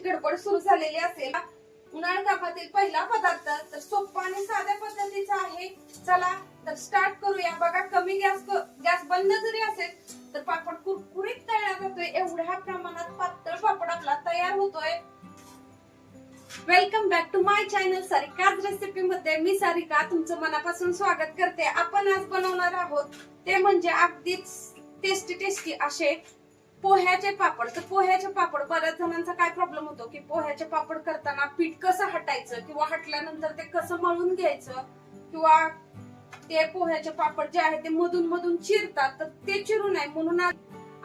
काम गडबड सुरू झालेली असेल उन्हाळ कामातील पहिला पदार्थ तर सोपा आणि साध्या पद्धतीचा आहे. चला तर स्टार्ट करूया. बघा कमी गॅस गॅस बंद जरी असेल तर पापड कुरकुरीत तयार जातोय एवढ्या प्रमाणात पातळ पापड आपला तयार होतोय. Welcome back to my channel Sarika's recipe मध्ये मी सारिका तुमचं मनापासून स्वागत करते. आपण आज बनवणार आहोत ते म्हणजे अगदीच टेस्टी टेस्टी असे पोह्याचे पापड. तर पोह्याचे पापड बऱ्याच जणांचा काय प्रॉब्लेम होतो की पोह्याचे पापड करताना पीठ कसं हटायचं किंवा हटल्यानंतर ते कसं मळून घ्यायचं किंवा ते पोह्याचे पापड जे आहे ते मधून मधून चिरतात तर ते चिरू नये. म्हणून आज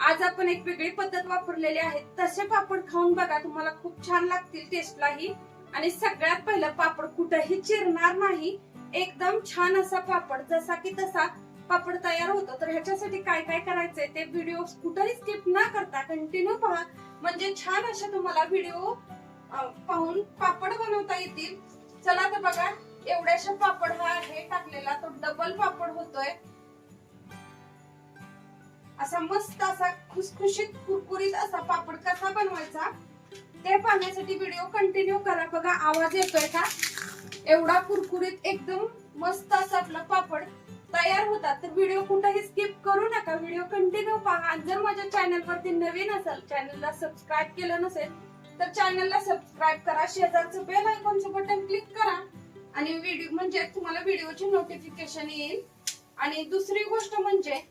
आज आपण एक वेगळी पद्धत वापरलेली आहे. तसे पापड खाऊन बघा तुम्हाला खूप छान लागतील टेस्टलाही आणि सगळ्यात पहिलं पापड कुठंही चिरणार नाही. एकदम छान असा पापड जसा की तसा पापड तयार होतो तर ह्याच्यासाठी काय काय करायचंय ते व्हिडिओ कुठेही स्किप न करता कंटिन्यू पहा. म्हणजे छान अशा तुम्हाला व्हिडिओ पाहून पापड बनवता येतील. चला तर बघा एवढ्याशा पापड हा आहे टाकलेला तो डबल पापड होतोय. असा मस्त असा खुसखुशीत कुरकुरीत असा पापड कसा बनवायचा ते पाहण्यासाठी व्हिडिओ कंटिन्यू करा. बघा आवाज येतोय का? एवढा कुरकुरीत एकदम मस्त असा आपला पापड तयार होतात तर व्हिडिओ कुठेही स्किप करू नका. व्हिडिओ कंटिन्यू पहा. आणि जर माझ्या चॅनल वरती नवीन असेल चॅनलला सबस्क्राईब केलं नसेल तर चॅनलला सबस्क्राईब करा. शेजारचं बेल आयकॉनचं बटन क्लिक करा. आणि व्हिडिओ म्हणजे तुम्हाला व्हिडिओची नोटिफिकेशन येईल. आणि दुसरी गोष्ट म्हणजे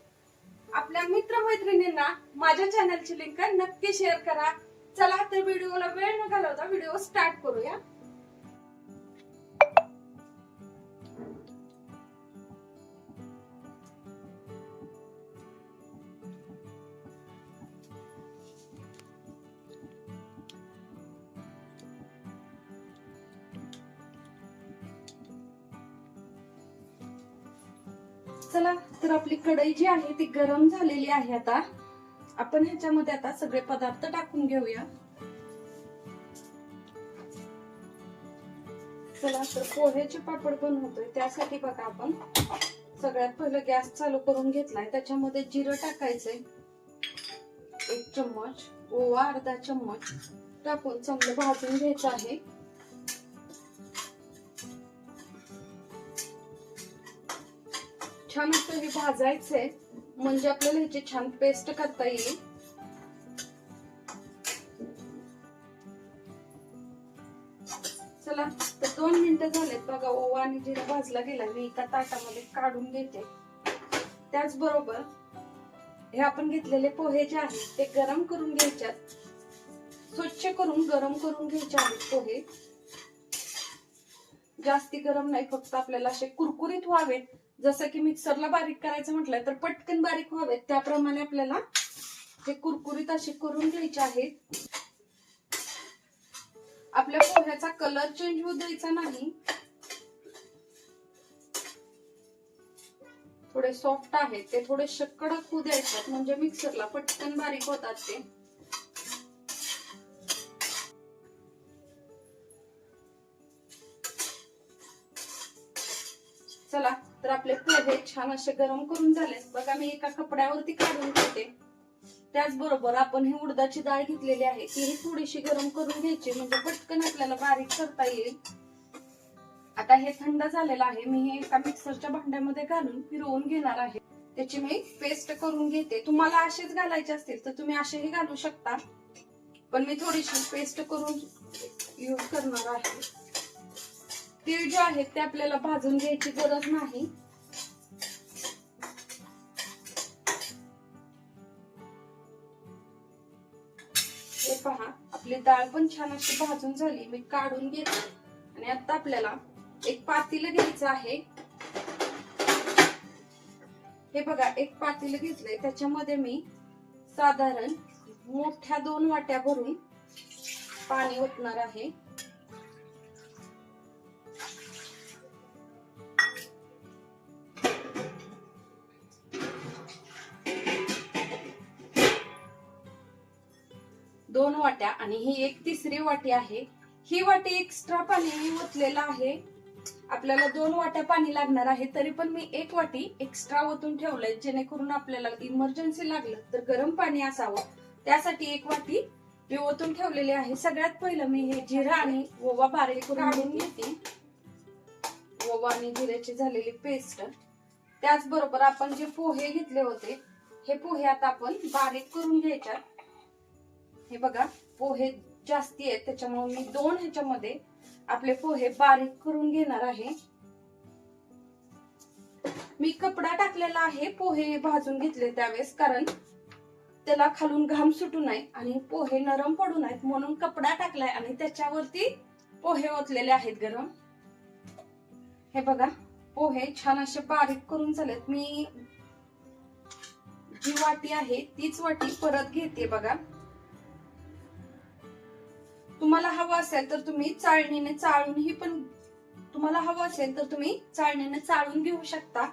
आपल्या मित्रमैत्रिणींना माझ्या चॅनलची लिंक नक्की शेअर करा. चला तर व्हिडिओला वेळ न घालवता व्हिडिओ स्टार्ट करूया. चला तर आपली कढई जी आहे ती गरम झालेली आहे आता. आपण ह्याच्यामध्ये आता सगळे पदार्थ टाकून घेऊया. चला तर पोह्याचे पापड बनवतोय. त्यासाठी बघा आपण. सगळ्यात पहिलं गॅस चालू करून घेतलाय. त्याच्यामध्ये जिरं टाकायचंय. एक चम्मच ओवा अर्धा चम्मच. टाकून चांगलं भाजून घ्यायचं आहे. छान असं हे भाजायचंय म्हणजे आपल्याला ह्याची छान पेस्ट करता येईल. चला तर दोन मिनिटं झालेत बघा ओवा आणि जिरा भाजला गेला मी एका ताटामध्ये काढून घेते. त्याचबरोबर हे आपण घेतलेले पोहे जे आहेत ते गरम करून घ्यायच्यात स्वच्छ करून गरम करून घ्यायचे आहेत पोहे. जास्ती गरम नाही फक्त आपल्याला असे कुरकुरीत व्हावेत. जसं की मिक्सरला बारीक करायचं म्हटलं तर पटकन बारीक व्हावेत त्याप्रमाणे आपल्याला हे कुरकुरीत असे करून घ्यायचे आहेत आपल्या पोह्याचा कलर चेंज होऊ द्यायचा नाही. थोडे सॉफ्ट आहेत ते थोडे कडक होऊ द्यायचे म्हणजे मिक्सरला पटकन बारीक होतात ते. चला तर आपले पोहे छान असे गरम करून झाले बघा मी एका कपड्यावरती काढून घेते त्याचबरोबर आपण ही उडदाची डाळ घेतलेली आहे. तीही थोडीशी गरम करून घ्यायची म्हणजे पटकन आपल्याला बारीक करता येईल. आता हे थंड झालेलं आहे. मी हे एका मिक्सरच्या भांड्यामध्ये घालून फिरवून घेणार आहे. त्याची मी पेस्ट करून घेते. तुम्हाला असेच घालायचे असतील तर तुम्ही असेही घालू शकता. पण मी थोडीशी पेस्ट करून यूज करणार आहे. तीळ जे आहेत ते आपल्याला भाजून घ्यायची गरज नाही. हे पहा आपली डाळ पण छान अशी भाजून झाली मी काढून घेते. आणि आता आपल्याला एक पातील घ्यायचं आहे. हे बघा एक पातील घेतलंय. त्याच्यामध्ये मी साधारण मोठ्या दोन वाट्या भरून पाणी ओतणार आहे. वाट्या आणि ही एक तिसरी वाटी आहे. ही वाटी एक्स्ट्रा पाणी मी ओतलेलं आहे. आपल्याला दोन वाट्या पाणी लागणार आहे तरी पण मी एक वाटी एक्स्ट्रा ओतून ठेवलंय जेणेकरून आपल्याला इमर्जन्सी लागलं तर गरम पाणी असावं. त्यासाठी एक वाटी मी ओतून ठेवलेली आहे. सगळ्यात पहिलं मी हे जिरा आणि ओवा बारीक करून घेऊन घेते. ओवा आणि जिऱ्याची झालेली पेस्ट त्याचबरोबर आपण जे पोहे घेतले होते हे पोहे आता आपण बारीक करून घ्यायच्यात. हे बघा पोहे जास्ती आहेत त्याच्यामुळे मी दोन ह्याच्यामध्ये आपले पोहे बारीक करून घेणार आहे. मी कपडा टाकलेला आहे पोहे भाजून घेतले त्यावेळेस कारण त्याला खालून घाम सुटू नये आणि पोहे नरम पडू नयेत म्हणून कपडा टाकलाय आणि त्याच्यावरती पोहे ओतलेले आहेत गरम. हे बघा पोहे छान असे बारीक करून झालेत. मी जी वाटी आहे तीच वाटी परत घेते बघा. तुम्हाला हवं असेल तर तुम्ही चाळणीने चाळूनही पण तुम्हाला हवं असेल तर तुम्ही चाळणीने चाळून घेऊ शकता.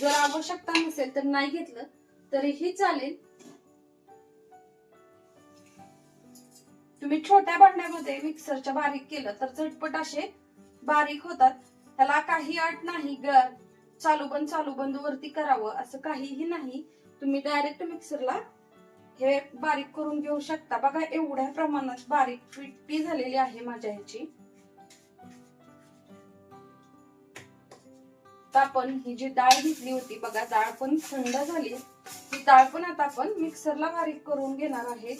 जर आवश्यकता नसेल तर नाही घेतलं तरीही चालेल. तुम्ही छोट्या भांड्यामध्ये मिक्सरच्या बारीक केलं तर झटपट असे बारीक होतात. त्याला काही अट नाही गर चालू बंद चालू बंद वरती करावं असं काहीही नाही. तुम्ही डायरेक्ट मिक्सरला हे बारीक करून घेऊ शकता. बघा एवढ्या प्रमाणात बारीक पिट्टी झालेली आहे माझ्या ह्याची. आपण ही जी डाळ घेतली होती बघा डाळ पण थंड झाली. ही डाळ पण आता आपण मिक्सरला बारीक करून घेणार आहे.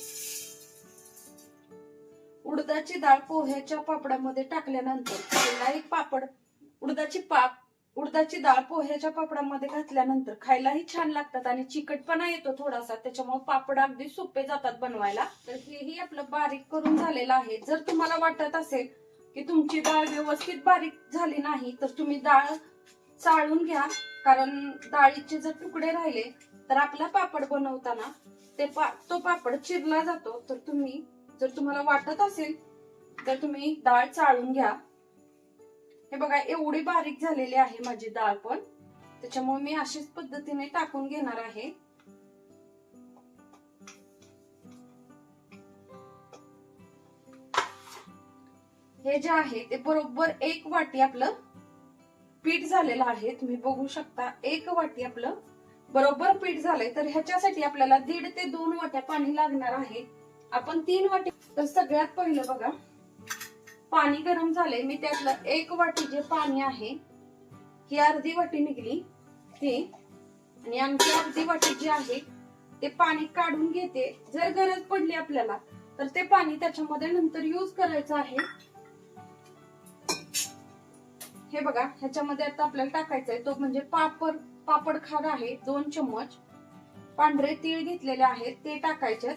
उडदाची डाळ पोह्याच्या पापडामध्ये टाकल्यानंतर एक पापड. उडदाची पाप उडदाची डाळ पोह्याच्या पापडामध्ये घातल्यानंतर खायलाही छान लागतात आणि चिकटपणा येतो थोडासा त्याच्यामुळे पापड अगदी सोपे जातात बनवायला. तर हेही आपलं बारीक करून झालेलं आहे. जर तुम्हाला वाटत असेल की तुमची डाळ व्यवस्थित बारीक झाली नाही तर तुम्ही डाळ चाळून घ्या. कारण डाळीचे जर तुकडे राहिले तर आपला पापड बनवताना ते पा तो पापड चिरला जातो. तर तुम्ही जर तुम्हाला वाटत असेल तर तुम्ही डाळ चाळून घ्या. हे बघा एवढी बारीक झालेली आहे माझी डाळ पण. त्याच्यामुळे मी अशीच पद्धतीने टाकून घेणार आहे. हे जे आहे ते बरोबर एक वाटी आपलं पीठ झालेलं आहे. तुम्ही बघू शकता एक वाटी आपलं बरोबर पीठ झालंय. तर ह्याच्यासाठी आपल्याला दीड ते दोन वाट्या पाणी लागणार आहे. आपण तीन वाटी तर सगळ्यात पहिलं बघा पाणी गरम झालंय. मी त्यातलं एक वाटी जे पाणी आहे ही अर्धी वाटी निघली ती. आणि आमची अर्धी वाटी जी आहे ते पाणी काढून घेते. जर गरज पडली आपल्याला तर ते पाणी त्याच्यामध्ये नंतर युज करायचं आहे. हे बघा ह्याच्यामध्ये आता आपल्याला टाकायचा आहे तो म्हणजे पापड पापड खार आहे दोन चम्मच. पांढरे तीळ घेतलेले आहेत ते टाकायचे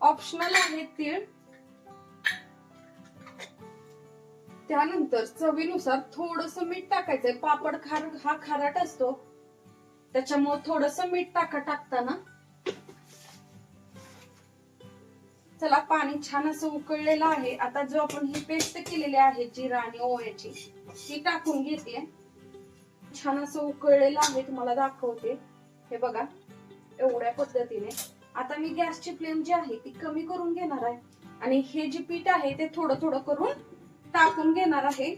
ऑप्शनल आहेत तीळ. त्यानंतर चवीनुसार थोडस मीठ टाकायचंय. पापड खार हा खाराट असतो. त्याच्यामुळे थोडस मीठ टाका टाकताना. चला पाणी छान असं उकळलेलं आहे. आता जो आपण ही पेस्ट केलेली आहे जिरा आणि ओव्याची ती टाकून घेते. छान असं उकळलेलं आहे तुम्हाला दाखवते. हे बघा एवढ्या पद्धतीने. आता मी गॅसची फ्लेम जी आहे ती कमी करून घेणार आहे. आणि हे जे पीठ आहे ते थोडं थोडं करून टाकून घेणार आहे.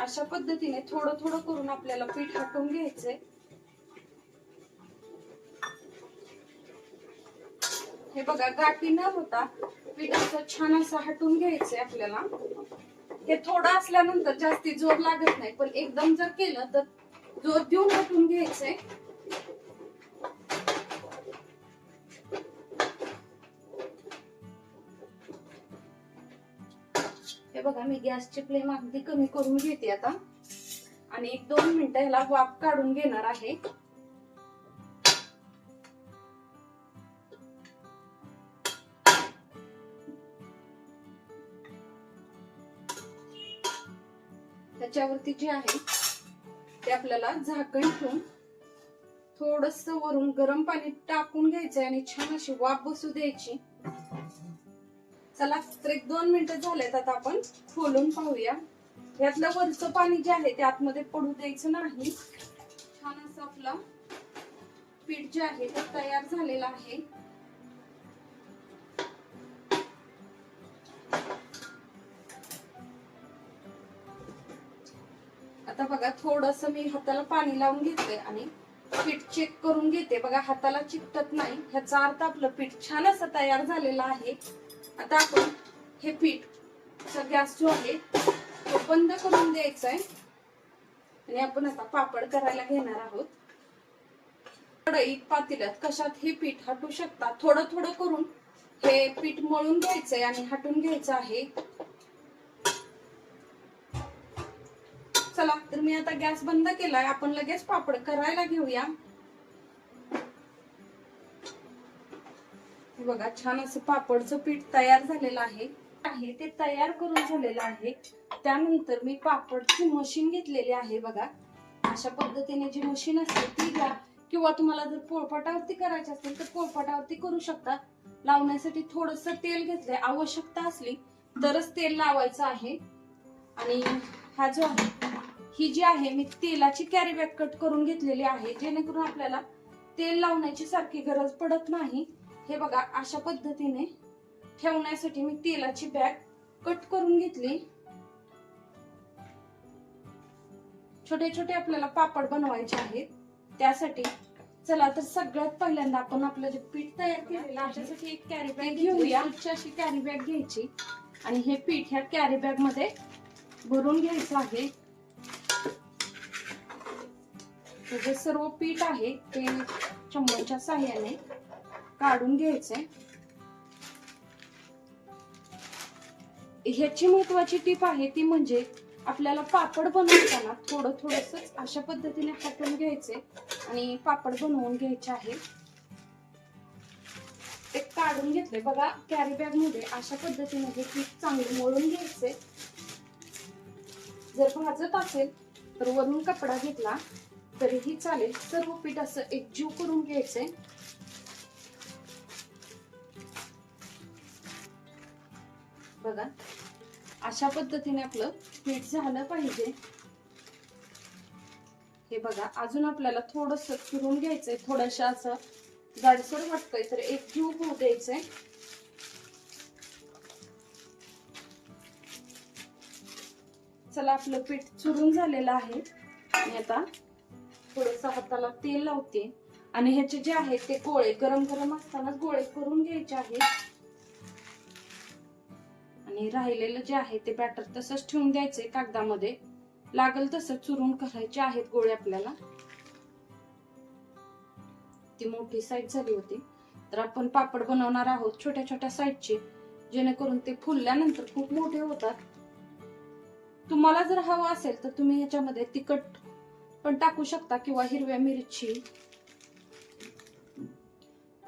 अशा पद्धतीने थोडं थोडं करून आपल्याला पीठ हटवून घ्यायचंय. हे बघा गाठी न होता पिठाचं छान असं हटून घ्यायचंय आपल्याला. हे थोडं असल्यानंतर जास्ती जोर लागत नाही पण एकदम जर केलं तर जोर देऊन हटून घ्यायचंय. बघा मी गॅसची फ्लेम अगदी कमी करून घेते आता. आणि एक दोन मिनिटं ह्याला वाफ काढून घेणार आहे. त्याच्यावरती जे आहे ते आपल्याला झाकण ठेवून थोडस वरून गरम पाणी टाकून घ्यायचंय आणि छान अशी वाफ बसू द्यायची. चला तर एक दोन मिनिटं झालेत आता आपण. खोलून पाहूया. यातलं वरचं पाणी जे आहे ते आतमध्ये पडू द्यायचं नाही. छान असं आपलं पीठ जे आहे ते तयार झालेलं आहे. आता बघा थोडस मी हाताला पाणी लावून घेतलंय आणि पीठ चेक करून घेते. बघा हाताला चिकटत नाही. ह्याचा अर्थ आपलं पीठ छान असं तयार झालेलं आहे. आता आपण हे पीठ गॅस जो आहे तो बंद करून द्यायचा आहे. आणि आपण आता पापड करायला घेणार आहोत. कढईत पातेल्यात कशात हे पीठ हटू शकता? थोडं थोडं करून हे पीठ मळून घ्यायचंय आणि हटून घ्यायचं आहे. चला तर मी आता गॅस बंद केलाय. आपण लगेच पापड करायला घेऊया. बघा छान असं पापडचं पीठ तयार झालेलं आहे. आहे ते तयार करून झालेलं आहे. त्यानंतर मी पापडची मशीन घेतलेली आहे बघा. अशा पद्धतीने जी मशीन असते ती घ्या. किंवा तुम्हाला जर पोळपाटावरती करायची असेल तर पोळपाटावरती करू शकता. लावण्यासाठी थोडस तेल घेतलंय आवश्यकता असली तरच तेल लावायचं आहे. आणि हा जो आहे ही जी आहे मी तेलाची कॅरी बॅग कट करून घेतलेली आहे जेणेकरून आपल्याला तेल लावण्याची सारखी गरज पडत नाही. हे बघा अशा पद्धतीने ठेवण्यासाठी मी तेलाची बॅग कट करून घेतली. छोटे छोटे आपल्याला पापड बनवायचे आहेत. त्यासाठी चला तर सगळ्यात पहिल्यांदा आपण आपलं जे पीठ तयार केलेलं आहे त्यासाठी एक कॅरी बॅग घेऊया. अशी कॅरी बॅग घ्यायची. आणि हे पीठ ह्या कॅरी बॅगमध्ये भरून घ्यायचं आहे. जे सर्व पीठ आहे ते चम्मचच्या साह्याने काढून घ्यायचे ह्याची महत्वाची टीप आहे ती म्हणजे आपल्याला पापड बनवताना थोडं थोडस अशा पद्धतीने हाटून घ्यायचे आणि पापड बनवून घ्यायचे आहे. ते काढून घेतले बघा कॅरी बॅगमध्ये अशा पद्धतीने हे पीठ चांगले मळून घ्यायचे जर भाजत असेल तर वरून कपडा घेतला तरीही चालेल. सर्व पीठ असं एकजीव करून घ्यायचे बघा. अशा पद्धतीने आपलं पीठ झालं पाहिजे. हे बघा अजून आपल्याला थोडस फिरून घ्यायचंय. थोडस असं जाडसर वाटतंय तर एक क्यूब होऊ द्यायचंय. चला आपलं पीठ चुरून झालेलं आहे. आणि आता थोडस हाताला तेल लावते. आणि ह्याचे जे आहे ते गोळे गरम गरम असतानाच गोळे करून घ्यायचे आहेत आणि राहिलेलं जे आहे ते बॅटर तसंच ठेवून द्यायचंय कागदामध्ये. लागल तसं चुरून करायचे आहेत गोळे आपल्याला. ती मोठी साईज झाली होती. तर आपण पापड बनवणार आहोत छोट्या छोट्या साईजचे जेणेकरून ते फुलल्यानंतर खूप मोठे होतात. तुम्हाला जर हवं असेल तर तुम्ही ह्याच्यामध्ये तिखट पण टाकू शकता किंवा हिरव्या मिरची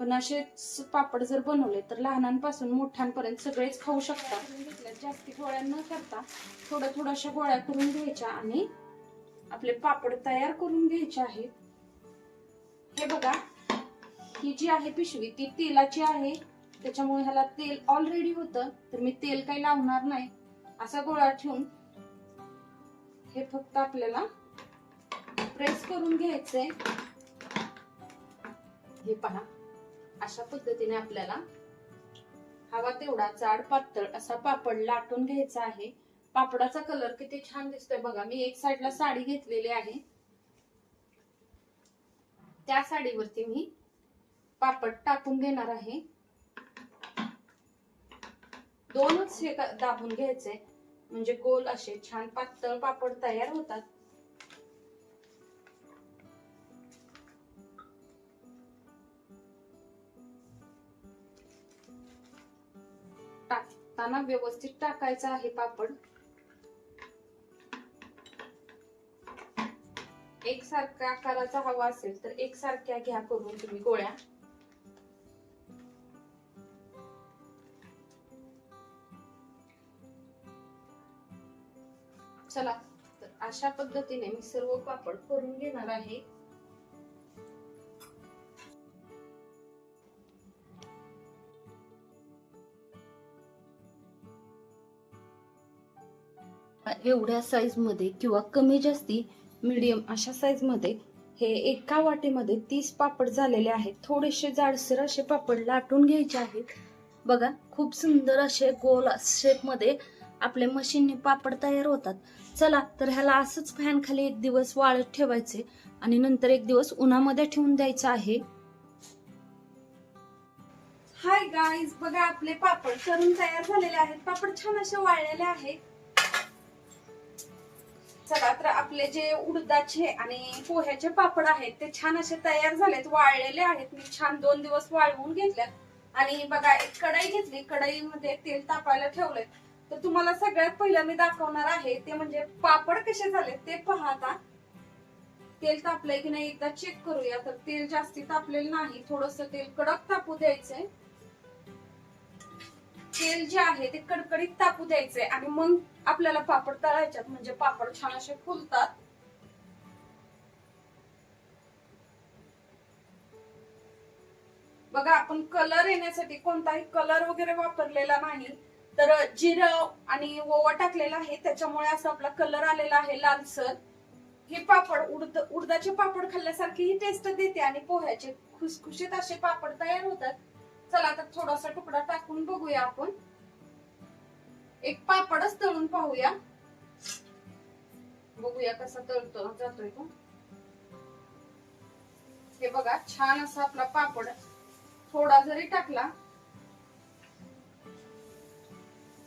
पण असेच पापड जर बनवले तर लहानांपासून मोठ्यांपर्यंत सगळेच खाऊ शकतात जास्ती गोळ्या न करता थोड्या थोड्याशा गोळ्या करून घ्यायच्या आणि आपले पापड तयार करून घ्यायचे आहेत. हे बघा ही जी आहे पिशवी ती तेलाची आहे. त्याच्यामुळे ह्याला तेल ऑलरेडी होतं तर मी तेल काही लावणार नाही. असा गोळा ठेवून हे फक्त आपल्याला प्रेस करून घ्यायचंय. हे पहा. अशा पद्धतीने आपल्याला हवा तेवढा जाड पातळ असा पापड लाटून घ्यायचा आहे. पापडाचा कलर किती छान दिसतोय बघा. मी एक साइडला साडी घेतलेली आहे. त्या साडीवरती मी पापड टाकून घेणार आहे. दोनच हे दाबून घ्यायचे म्हणजे गोल असे छान पातळ पापड तयार होतात. टाकताना व्यवस्थित टाकायचा आहे पापड. एकसारख्या आकाराचा हवा असेल तर एकसारख्या घ्या करून तुम्ही गोळ्या. चला तर अशा पद्धतीने मी सर्व पापड करून घेणार आहे. एवढ्या साईजमध्ये किंवा कमी जास्ती मिडियम अशा साईजमध्ये हे एका वाटीमध्ये तीस पापड झालेले आहेत. थोडेसे जाडसर असे पापड लाटून घ्यायचे आहेत. बघा खूप सुंदर असे गोल शेपमध्ये आपल्या मशीनने पापड तयार होतात. चला तर ह्याला असंच फॅन खाली एक दिवस वाळत ठेवायचे आणि नंतर एक दिवस उन्हामध्ये ठेवून द्यायचं आहे. हाय गाईज बघा आपले पापड करून तयार झालेले आहेत. पापड छान असे वाळलेले आहेत. चला तर आपले जे उडदाचे आणि पोह्याचे पापड आहेत ते छान असे तयार झालेत वाळलेले आहेत. मी छान दोन दिवस वाळवून घेतल्यात आणि बघा एक कढई घेतली. कढईमध्ये तेल तापायला ठेवलंय. तर तुम्हाला सगळ्यात पहिलं मी दाखवणार आहे ते म्हणजे पापड कसे झाले ते पाहता तेल तापलंय की नाही एकदा चेक करूया. तर तेल जास्ती तापलेलं नाही. थोडस तेल कडक तापू द्यायचंय. तेल जे आहे ते कडकडीत तापू द्यायचंय आणि मग आपल्याला पापड तळायच्यात म्हणजे पापड छान असे फुलतात. बघा आपण कलर येण्यासाठी कोणताही कलर वगैरे वापरलेला नाही तर जिरं आणि ओवा टाकलेला आहे त्याच्यामुळे असं आपला कलर आलेला आहे लालसर. हे पापड उडद उडदाचे पापड खाल्ल्यासारखी ही टेस्ट देते आणि पोह्याचे खुसखुशीत असे पापड तयार होतात. चला आता थोडासा तुकडा टाकून बघूया आपण. एक पापडच तळून पाहूया. बघूया कसा तळतो जातोय तो हे बघा छान असा आपला पापड थोडा जरी टाकला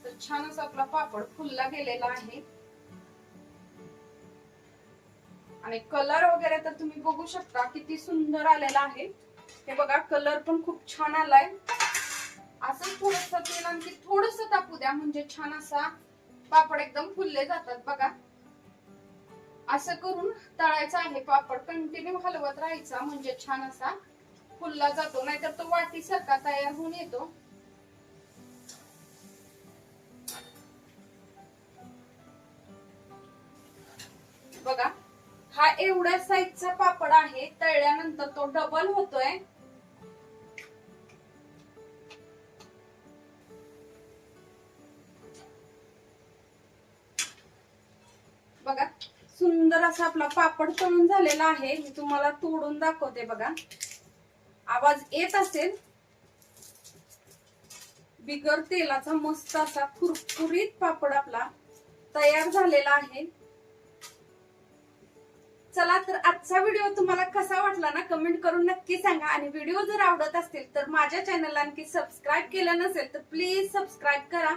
तर छान असा आपला पापड फुलला गेलेला आहे. आणि कलर वगैरे तर तुम्ही बघू शकता किती सुंदर आलेला आहे. हे बघा कलर पण खूप छान आलाय. असं थोडस तेल आणखी थोडस तापू द्या म्हणजे छान असा पापड एकदम फुलले जातात बघा. असं करून तळायचा आहे पापड कंटिन्यू हलवत राहायचा म्हणजे छान असा फुलला जातो. नाहीतर तो वाटीसारखा तयार होऊन येतो. बघा हा एवढ्या साईजचा पापड आहे तळल्यानंतर तो डबल होतोय. सुंदर असा आपला पापड तळून झालेला आहे. मी तुम्हाला तोडून दाखवते बघा. आवाज येत असेल. बिगर तेलाचा मस्त असा कुरकुरीत पापड आपला तयार झालेला आहे. चला तर आजचा व्हिडिओ तुम्हाला कसा वाटला ना कमेंट करून नक्की सांगा. आणि व्हिडिओ जर आवडत असतील तर माझ्या चॅनलला आणखी सबस्क्राईब केलं नसेल तर प्लीज सबस्क्राईब करा.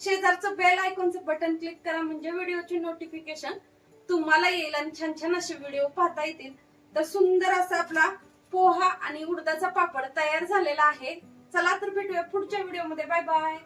शेजारचं बेल आयकॉनचं बटन क्लिक करा म्हणजे व्हिडिओची नोटिफिकेशन तुम्हाला येईल आणि छान छान असे व्हिडिओ पाहता येतील. तर सुंदर असा आपला पोहा आणि उडदाचा पापड तयार झालेला आहे. चला तर भेटूया पुढच्या व्हिडिओमध्ये बाय बाय